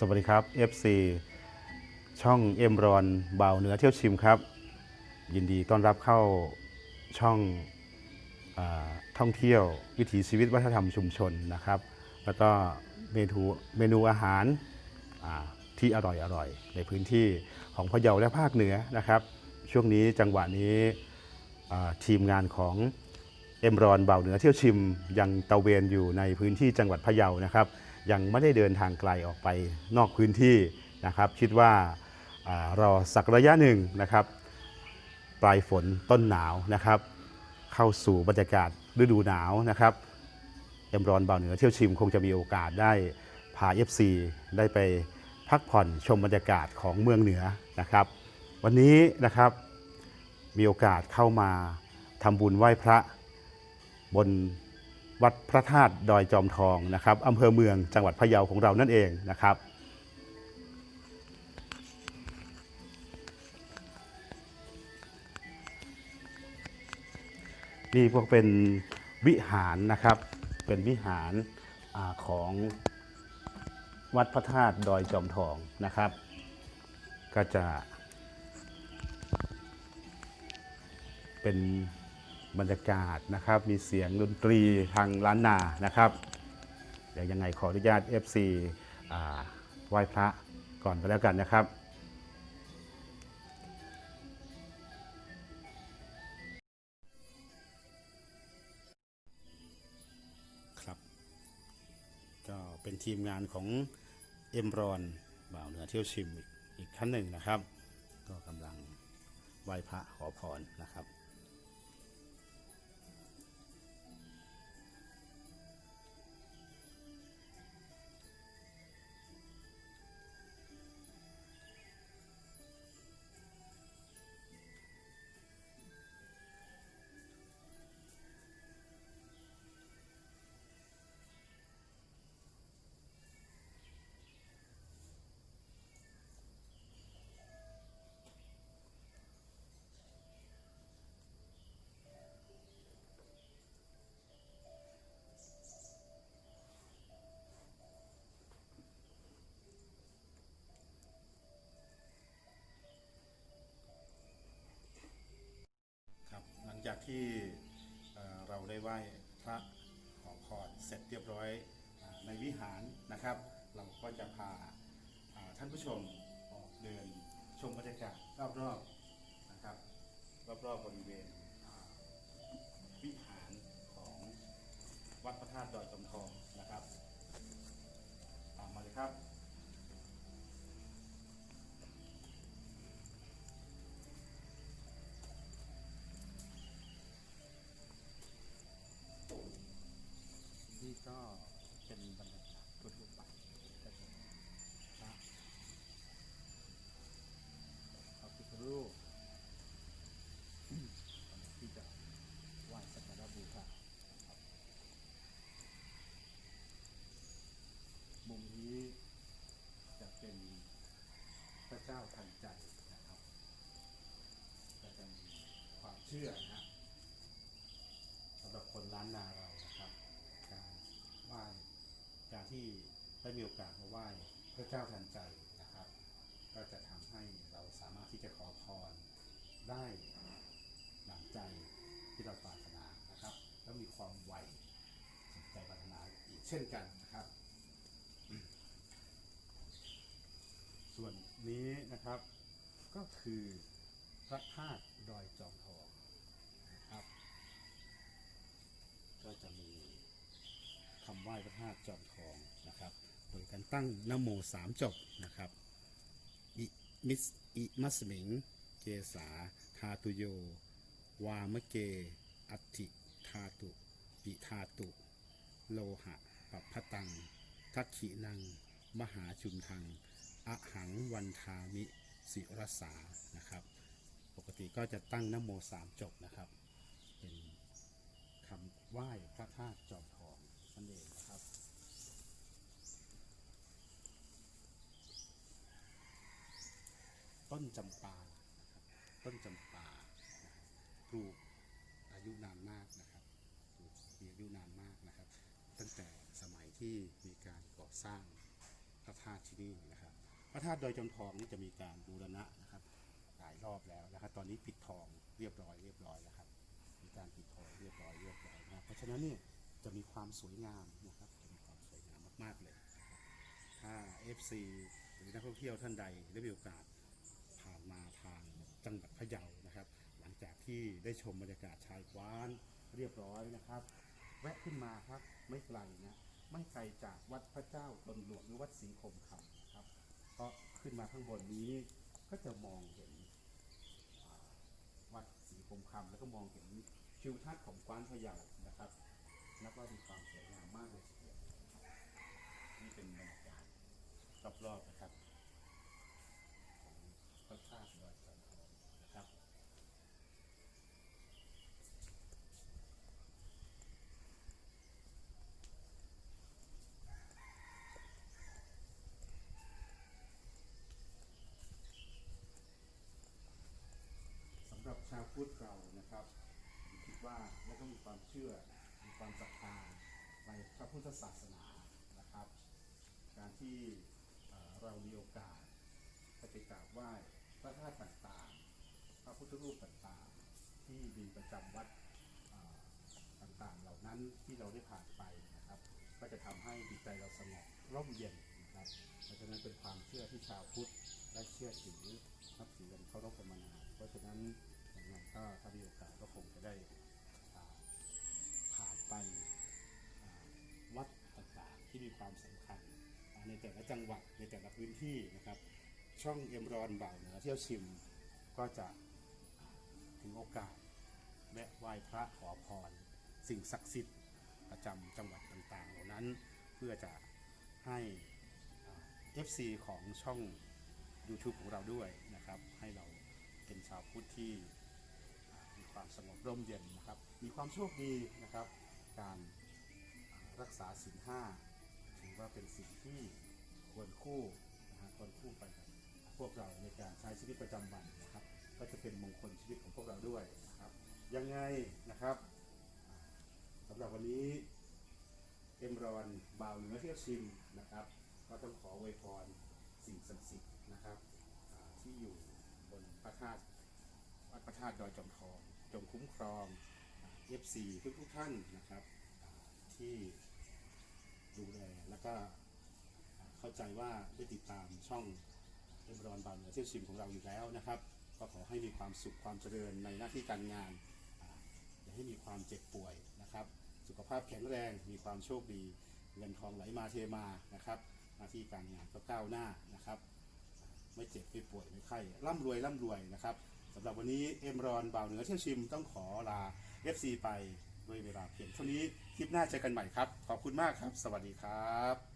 สวัสดีครับ FC ช่องเอ็มรอนเบาเหนือเที่ยวชิมครับ ยินดีต้อนรับเข้าช่องอท่องเที่ยววิถีชีวิตวัฒนธรรมชุมชนนะครับ แล้วก็เมนูเมนูอาหารที่อร่อยอร่อยในพื้นที่ของพะเยาและภาคเหนือนะครับ ช่วงนี้จังหวะนี้ทีมงานของเอ็มรอนเบาเหนือเที่ยวชิมยังตะเวนอยู่ในพื้นที่จังหวัดพะเยานะครับ ยังไม่ได้เดินทางไกลออกไปนอกพื้นที่นะครับ คิดว่าอรอสักระยะหนึ่งนะครับ ปลายฝนต้นหนาวนะครับ เข้าสู่บรรยากาศฤดูหนาวนะครับเอ็มรอนเบาเหนือเที่ยวชิมคงจะมีโอกาสได้พา FC ได้ไปพักผ่อนชมบรรยากาศของเมืองเหนือนะครับ วันนี้นะครับมีโอกาสเข้ามาทำบุญไหว้พระบน วัดพระธาตุดอยจอมทองนะครับอำเภอเมืองจังหวัดพะเยาของเรานั่นเองนะครับนี่พวกเป็นวิหารนะครับเป็นวิหารอของวัดพระธาตุดอยจอมทองนะครับ ก็จะเป็น บรรยากาศนะครับ มีเสียงดนตรีทางล้านนานะครับ เดี๋ยวยังไงขออนุญาต FC ไหว้พระก่อนก็แล้วกันนะครับครับก็เป็นทีมงานของเอ็มรอนบ่าวเหนือเที่ยวชิมอีกอีกท่านหนึ่งนะครับ ก็กำลังไหว้พระขอพรนะครับ วิหารนะครับ เราก็จะพาาท่านผู้ชมออกเดินชมบรรยากาศรอบๆนะครับรอบๆบริเวณวิหารของวัดพระธาตุดอยจอมทองนะครับตามมาเลยครับ นี่ก็เป็นบรรยากาศทั่วๆไปก็จะมีพระพระพุทธรูปที่จะไหว้สักการะบูชานะครับมุมนี้จะเป็นพระ เจ้าทันใจนะครับ ก็จะมีความเชื่อนะสำหรับคนล้านนาเรานะครับ การไหว้การที่ได้มีโอกาสมาไหว้พระเจ้าทันใจนะครับ ก็จะทำให้เราสามารถที่จะขอพรได้หนังใจที่เราปรารถนานะครับ แล้วมีความไหวสมใจปรารถนาอีกเช่นกันนะครับ ส่ว นี้นะครับ ก็คือพระธาตุดอยจอมทองนะครับ ก็จะมีคำไหว้พระธาตุจอมทองนะครับ โดยการตั้งนโมสามจบนะครับอิมิสอิมัสมิง เกษาทาตุโย วามเก อัติทาตุปิทาตุ โลหะปัพพตัง ทักขินัง มหาชุมทัง อะหังวันทามิสิรสานะครับ ปกติก็จะตั้งนโมสามจบนะครับ เป็นคำไหว้พระธาตุจอมทองนั่นเองนะครับต้นจำปา ต้นจำปาปลูกอายุนานมากนะครับปลูกมีอายุนานมากนะครับ ตั้งแต่สมัยที่มีการก่อสร้างพระธาตุที่นี่นะครับ ระธาตุดอยจอมทองนี่จะมีการบูรณะนะครับหลายรอบแล้วนะครับตอนนี้ปิดทองเรียบร้อยเรียบร้อยแล้วครับมีการปิดทองเรียบร้อยเรียบร้อยนะเพราะฉะนั้นเนี่ยจะมีความสวยงามนะครับจะมีความสวยงามมากๆเลยนะครับถ้า FC หรือนักท่องเที่ยวท่านใดได้มีโอกาสผ่านมาทางจังหวัดพะเยานะครับ หลังจากที่ได้ชมบรรยากาศชายกว้านเรียบร้อยนะครับ แวะขึ้นมาครับไม่ไกลนะไม่ไกลจากวัดพระเจ้าตนหลวงหรือวัดศรีคมคำน เพราะขึ้นมาข้างบนนี้ก็จะมองเห็นวัดสีคมคำแล้วก็มองเห็นทิวทัศน์ของกวานพะเยานะครับนับว่ามีความสวยงามมากเลยทีเดียวนี่เป็นบรรยากาศรอบๆนะครับของพระธาตุดอยจอมทองนะครับ สำหรับชาวพุทธเรานะครับผมคิด ว่าและก็มีความเชื่อ มีความศรัทธาในพระพุทธศาสนานะครับ การที่เรามีโอกาสไปกราบไหว้พระธาตุต่างๆ พระพุทธรูปต่างๆ ที่มีประจำวัดต่างๆ เหล่านั้นที่เราได้ผ่านไปนะครับ ก็จะทำให้จิตใจเราสงบร่มเย็นนะครับเพราะฉะนั้นเป็นความเชื่อที่ชาวพุทธได้เชื่อถือนับถือกันเคารพกันมานานเพราะฉะนั้นอย่างไรก็ถ้ามีโอกาสก็คงจะได้ ไปวัดต่างๆที่มีความสำคัญในแต่ละจังหวัดในแต่ละพื้นที่นะครับ ช่องเอ็มรอนบ่าวเหนือเที่ยวชิมก็จะถึงโอกาสและไหว้พระขอพร สิ่งศักดิ์สิทธิ์ประจำจังหวัดต่างๆ เหล่านั้นเพื่อจะให้อ่า FC ของช่อง YouTube ของเราด้วยนะครับ ให้เราเป็นชาวพุทธที่มีความสงบร่มเย็นนะครับ มีความโชคดีนะครับ การรักษาศีลห้าถือว่าเป็นสิ่งที่ควรคู่นะฮะควรคู่ไปกับพวกเราในการใช้ชีวิตประจำวันนะครับ ก็จะเป็นมงคลชีวิตของพวกเราด้วยนะครับ ยังไงนะครับอ่าสำหรับวันนี้เอ็มรอนบ่าวเหนือเที่ยวชิมนะครับ ก็ต้องขออวยพรสิ่งศักดิ์สิทธิ์นะครับที่อยู่บนพระธาตุวัดพระธาตุดอยจอมทอง จงคุ้มครอง เอฟซีทุกทุกท่านนะครับ ที่ดูแลแล้วก็เข้าใจว่าได้ติดตามช่องเอ็มรอนบ่าเหนือเที่ยวชิมของเราอยู่แล้วนะครับ ก็ขอให้มีความสุขความเจริญในหน้าที่การงานอ่าอย่าให้มีความเจ็บป่วยนะครับ สุขภาพแข็งแรงมีความโชคดี เงินทองไหลมาเทมานะครับหน้าที่การงานก็ก้าวหน้านะครับไม่เจ็บไม่ป่วยไม่ไข้ร่ำรวยร่ำรวยนะครับสำหรับวันนี้เอ็มรอนบ่าวเหนือเที่ยวชิมต้องขอลา FC ไปด้วยเวลาเพียงเท่านี้คลิปหน้าเจอกันใหม่ครับ ขอบคุณมากครับ สวัสดีครับ